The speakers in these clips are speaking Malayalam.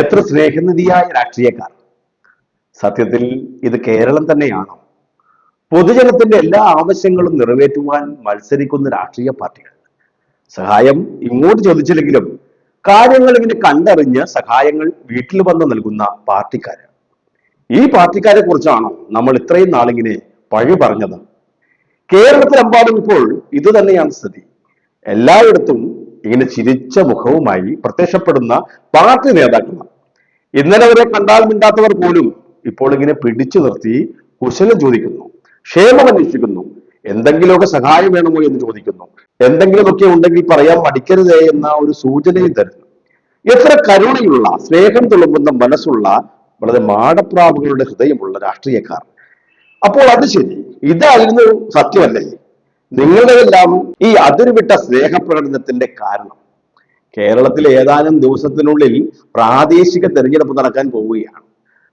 എത്ര സ്നേഹനിധിയായ രാഷ്ട്രീയക്കാർ? സത്യത്തിൽ ഇത് കേരളം തന്നെയാണോ? പൊതുജനത്തിന്റെ എല്ലാ ആവശ്യങ്ങളും നിറവേറ്റുവാൻ മത്സരിക്കുന്ന രാഷ്ട്രീയ പാർട്ടികൾ. സഹായം ഇങ്ങോട്ട് ചോദിച്ചില്ലെങ്കിലും കാര്യങ്ങൾ ഇങ്ങനെ കണ്ടറിഞ്ഞ് സഹായങ്ങൾ വീട്ടിൽ വന്ന് നൽകുന്ന പാർട്ടിക്കാര്. ഈ പാർട്ടിക്കാരെ കുറിച്ചാണോ നമ്മൾ ഇത്രയും നാളിങ്ങനെ പഴി പറഞ്ഞത്? കേരളത്തിലെമ്പാടും ഇപ്പോൾ ഇത് തന്നെയാണ് സ്ഥിതി. എല്ലായിടത്തും ഇങ്ങനെ ചിരിച്ച മുഖവുമായി പ്രത്യക്ഷപ്പെടുന്ന പാർട്ടി നേതാക്കളാണ്. ഇന്നലെ വരെ കണ്ടാൽ മിണ്ടാത്തവർ പോലും ഇപ്പോൾ ഇങ്ങനെ പിടിച്ചു നിർത്തി കുശലം ചോദിക്കുന്നു ക്ഷേമം അന്വേഷിക്കുന്നു എന്തെങ്കിലുമൊക്കെ സഹായം വേണമോ എന്ന് ചോദിക്കുന്നു എന്തെങ്കിലുമൊക്കെ ഉണ്ടെങ്കിൽ പറയാൻ മടിക്കരുതേ എന്ന ഒരു സൂചനയും തരുന്നു. എത്ര കരുണയുള്ള സ്നേഹം തുളുമ്പുന്ന മനസ്സുള്ള വളരെ മാടപ്രാവുകളുടെ ഹൃദയമുള്ള രാഷ്ട്രീയക്കാർ. അപ്പോൾ അത് ശരി ഇതായിരുന്നു സത്യമല്ലേ? നിങ്ങളുടെ എല്ലാം ഈ അതിർവിട്ട സ്നേഹപ്രകടനത്തിന്റെ കാരണം. കേരളത്തിൽ ഏതാനും ദിവസത്തിനുള്ളിൽ പ്രാദേശിക തെരഞ്ഞെടുപ്പ് നടക്കാൻ പോവുകയാണ്.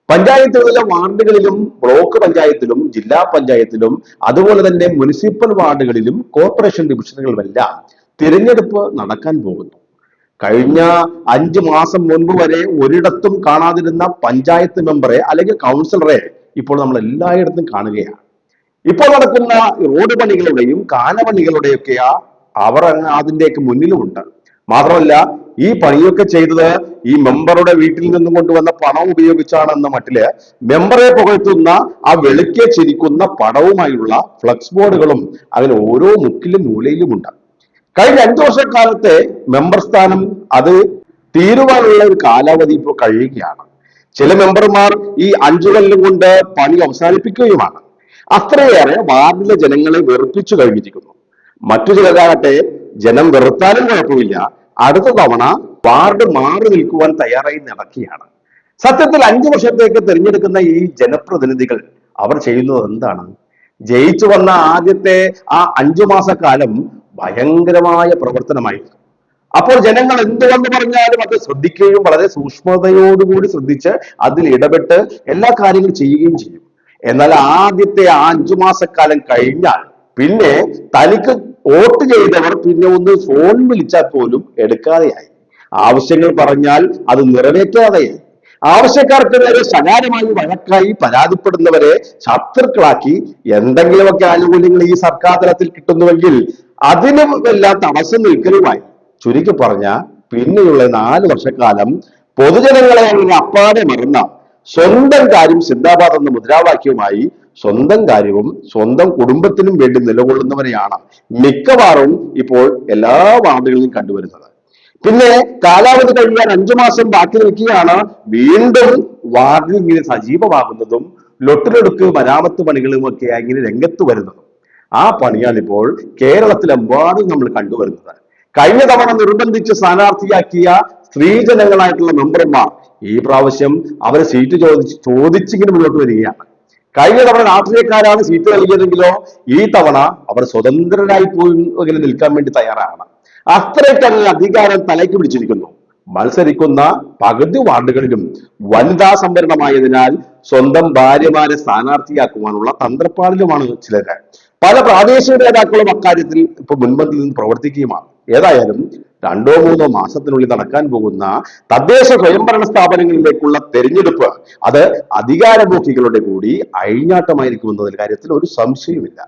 പഞ്ചായത്തുകളിലെ വാർഡുകളിലും ബ്ലോക്ക് പഞ്ചായത്തിലും ജില്ലാ പഞ്ചായത്തിലും അതുപോലെ തന്നെ മുനിസിപ്പൽ വാർഡുകളിലും കോർപ്പറേഷൻ ഡിവിഷനുകളിലുമെല്ലാം തിരഞ്ഞെടുപ്പ് നടക്കാൻ പോകുന്നു. കഴിഞ്ഞ അഞ്ചു മാസം മുൻപ് വരെ ഒരിടത്തും കാണാതിരുന്ന പഞ്ചായത്ത് മെമ്പറെ അല്ലെങ്കിൽ കൗൺസിലറെ ഇപ്പോൾ നമ്മൾ എല്ലായിടത്തും കാണുകയാണ്. ഇപ്പോൾ നടക്കുന്ന റോഡ് പണികളുടെയും കാനപണികളുടെയൊക്കെ അവർ അങ്ങ് അതിന്റെയൊക്കെ മുന്നിലുമുണ്ട്. മാത്രമല്ല ഈ പണിയൊക്കെ ചെയ്തത് ഈ മെമ്പറുടെ വീട്ടിൽ നിന്നും കൊണ്ടുവന്ന പണം ഉപയോഗിച്ചാണെന്ന മട്ടിൽ മെമ്പറെ പുകഴ്ത്തുന്ന ആ വെളുക്കെ ചിരിക്കുന്ന പടവുമായുള്ള ഫ്ലക്സ് ബോർഡുകളും അതിൽ ഓരോ മുക്കിലും മൂലയിലും ഉണ്ട് കഴിഞ്ഞ അഞ്ചു വർഷക്കാലത്തെ മെമ്പർ സ്ഥാനം അത് തീരുവാനുള്ള ഒരു കാലാവധി ഇപ്പോൾ കഴിയുകയാണ്. ചില മെമ്പർമാർ ഈ അഞ്ചു കൊല്ലം കൊണ്ട് പണി അവസാനിപ്പിക്കുകയുമാണ്. അത്രയേറെ വാർഡിലെ ജനങ്ങളെ വെറുപ്പിച്ചു കഴിഞ്ഞിരിക്കുന്നു. മറ്റു ചിലരാകട്ടെ ജനം വെറുത്താലും കുഴപ്പമില്ല. അടുത്ത തവണ വാർഡ് മാറി നിൽക്കുവാൻ തയ്യാറായി നടക്കുകയാണ്. സത്യത്തിൽ അഞ്ചു വർഷത്തേക്ക് തിരഞ്ഞെടുക്കുന്ന ഈ ജനപ്രതിനിധികൾ അവർ ചെയ്യുന്നത് എന്താണ്? ജയിച്ചു വന്ന ആദ്യത്തെ ആ അഞ്ചു മാസക്കാലം ഭയങ്കരമായ പ്രവർത്തനമായിരുന്നു. അപ്പോൾ ജനങ്ങൾ എന്തുകൊണ്ട് പറഞ്ഞാലും അത് ശ്രദ്ധിക്കുകയും വളരെ സൂക്ഷ്മതയോടുകൂടി ശ്രദ്ധിച്ച് അതിൽ ഇടപെട്ട് എല്ലാ കാര്യങ്ങളും ചെയ്യുകയും ചെയ്യും. എന്നാൽ ആദ്യത്തെ അഞ്ചു മാസക്കാലം കഴിഞ്ഞാൽ പിന്നെ തനിക്ക് വോട്ട് ചെയ്തവർ പിന്നെ ഒന്ന് ഫോൺ വിളിച്ചാൽ പോലും എടുക്കാതെയായി. ആവശ്യങ്ങൾ പറഞ്ഞാൽ അത് നിറവേറ്റാതെയായി. ആവശ്യക്കാർക്ക് നേരെ സകാരമായി വഴക്കായി പരാതിപ്പെടുന്നവരെ ശത്രുക്കളാക്കി എന്തെങ്കിലുമൊക്കെ ആനുകൂല്യങ്ങൾ ഈ സർക്കാർ തലത്തിൽ കിട്ടുന്നുവെങ്കിൽ അതിനും എല്ലാം തടസ്സം നിൽക്കലുമായി. ചുരുക്കി പറഞ്ഞ പിന്നെയുള്ള നാല് വർഷക്കാലം പൊതുജനങ്ങളെ അങ്ങനെ അപ്പാടെ മറന്ന. സ്വന്തം കാര്യം സിന്ദാബാദ് എന്ന മുദ്രാവാക്യവുമായി സ്വന്തം കാര്യവും സ്വന്തം കുടുംബത്തിനും വേണ്ടി നിലകൊള്ളുന്നവരെയാണ് മിക്കവാറും ഇപ്പോൾ എല്ലാ വാർഡുകളിലും കണ്ടുവരുന്നത്. പിന്നെ കാലാവധി കഴിയാൻ അഞ്ചു മാസം ബാക്കി നിൽക്കുകയാണ് വീണ്ടും വാർഡിൽ ഇങ്ങനെ സജീവമാകുന്നതും ലൊട്ടിലൊടുക്ക് മരാമത്ത് പണികളും ഒക്കെ ഇങ്ങനെ രംഗത്ത് വരുന്നതും. ആ പണിയാണ് ഇപ്പോൾ കേരളത്തിലെമ്പാടും നമ്മൾ കണ്ടുവരുന്നത്. കഴിഞ്ഞ തവണ നിർബന്ധിച്ച് സ്ഥാനാർത്ഥിയാക്കിയ സ്ത്രീജനങ്ങളായിട്ടുള്ള മെമ്പർമാർ ഈ പ്രാവശ്യം അവരെ സീറ്റ് ചോദിച്ച് ചോദിച്ചിങ്ങനെ മുന്നോട്ട് വരികയാണ്. കഴിഞ്ഞ തവണ രാഷ്ട്രീയക്കാരാണ് സീറ്റ് നൽകിയതെങ്കിലോ ഈ തവണ അവർ സ്വതന്ത്രരായി പോയി ഇങ്ങനെ നിൽക്കാൻ വേണ്ടി തയ്യാറാണ്. അത്രയ്ക്കങ്ങ് അധികാരം തലയ്ക്ക് പിടിച്ചിരിക്കുന്നു. മത്സരിക്കുന്ന പകുതി വാർഡുകളിലും വനിതാ സംവരണമായതിനാൽ സ്വന്തം ഭാര്യമാരെ സ്ഥാനാർത്ഥിയാക്കുവാനുള്ള തന്ത്രപ്പാടിലുമാണ് ചിലര്. പല പ്രാദേശിക നേതാക്കളും അക്കാര്യത്തിൽ ഇപ്പൊ മുൻപന്തിൽ നിന്ന് പ്രവർത്തിക്കുകയുമാണ്. ഏതായാലും രണ്ടോ മൂന്നോ മാസത്തിനുള്ളിൽ നടക്കാൻ പോകുന്ന തദ്ദേശ സ്വയംഭരണ സ്ഥാപനങ്ങളിലേക്കുള്ള തെരഞ്ഞെടുപ്പ് അത് അധികാരമോഹികളുടെ കൂടി അഴിഞ്ഞാട്ടമായിരിക്കുമെന്നതിൽ കാര്യത്തിൽ ഒരു സംശയവുമില്ല.